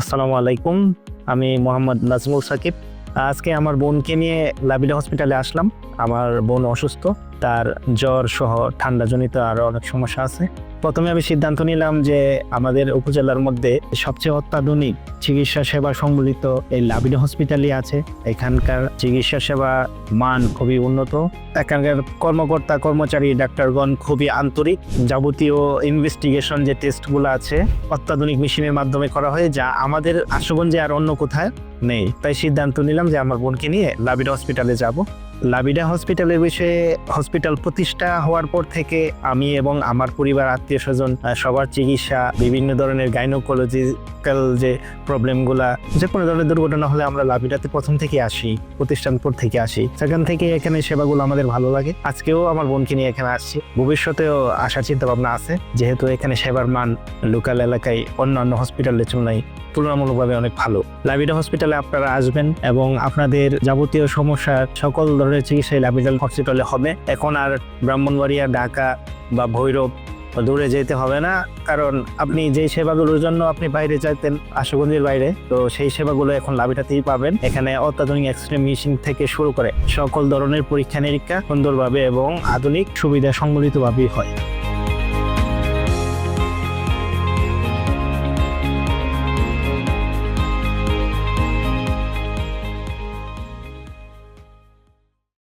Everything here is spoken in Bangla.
আসসালামু আলাইকুম। আমি মোহাম্মদ নাজমুল সাকিব। আজকে আমার বোনকে নিয়ে লাবিলা হসপিটালে আসলাম। আমার বোন অসুস্থ, তার জ্বর সহ ঠান্ডাজনিত আরও অনেক সমস্যা আছে। প্রথমে আমি সিদ্ধান্ত নিলাম যে আমাদের উপজেলার মধ্যে সবচেয়ে অত্যাধুনিক চিকিৎসা সেবা সম্বলিত এই লাবিলা হসপিটালই আছে। এখানকার চিকিৎসা সেবা মান খুবই উন্নত। এখানকার কর্মকর্তা, কর্মচারী, ডাক্তারগণ খুবই আন্তরিক। যাবতীয় ইনভেস্টিগেশন যে টেস্টগুলো আছে, অত্যাধুনিক মেশিনের মাধ্যমে করা হয় যা আমাদের আশুগঞ্জে আর অন্য কোথায় নেই। তাই সিদ্ধান্ত নিলাম যে আমার বোনকে নিয়ে লাবিডা হসপিটালে যাব। লাবিডা হসপিটালের বিষয়ে হসপিটাল প্রতিষ্ঠা হওয়ার পর থেকে আমি এবং আমার পরিবার, আত্মীয় স্বজন সবার চিকিৎসা, বিভিন্ন ধরনের গাইনোকোলজিক্যাল যে প্রবলেমগুলা, যে কোনো ধরনের দুর্ঘটনা হলে আমরা লাবিডাতে প্রথম থেকে আসি, প্রতিষ্ঠান পর থেকে আসি। সেখান থেকে এখানে সেবাগুলো আমাদের ভালো লাগে। আজকেও আমার বোনকে নিয়ে এখানে আসছি। ভবিষ্যতেও আসার চিন্তা ভাবনা আছে। যেহেতু এখানে সেবার মান লোকাল এলাকায় অন্যান্য হসপিটালের তুলনায় তুলনামূলকভাবে অনেক ভালো। লাবিডা হসপিটালে আপনারা আসবেন এবং আপনাদের যাবতীয় সমস্যার সকল ধরনের চিকিৎসাই ল্যাপিটাল হসপিটালে হবে। এখন আর ব্রাহ্মণবাড়িয়া, ঢাকা বা ভৈরব দূরে যেতে হবে না। কারণ আপনি যে সেবাগুলোর জন্য আপনি বাইরে যাইতেন, আশুগঞ্জের বাইরে, তো সেই সেবাগুলো এখন লাভিটাতেই পাবেন। এখানে অত্যাধুনিক এক্সরে মেশিন থেকে শুরু করে সকল ধরনের পরীক্ষা নিরীক্ষা সুন্দরভাবে এবং আধুনিক সুবিধা সংবলিতভাবেই হয়।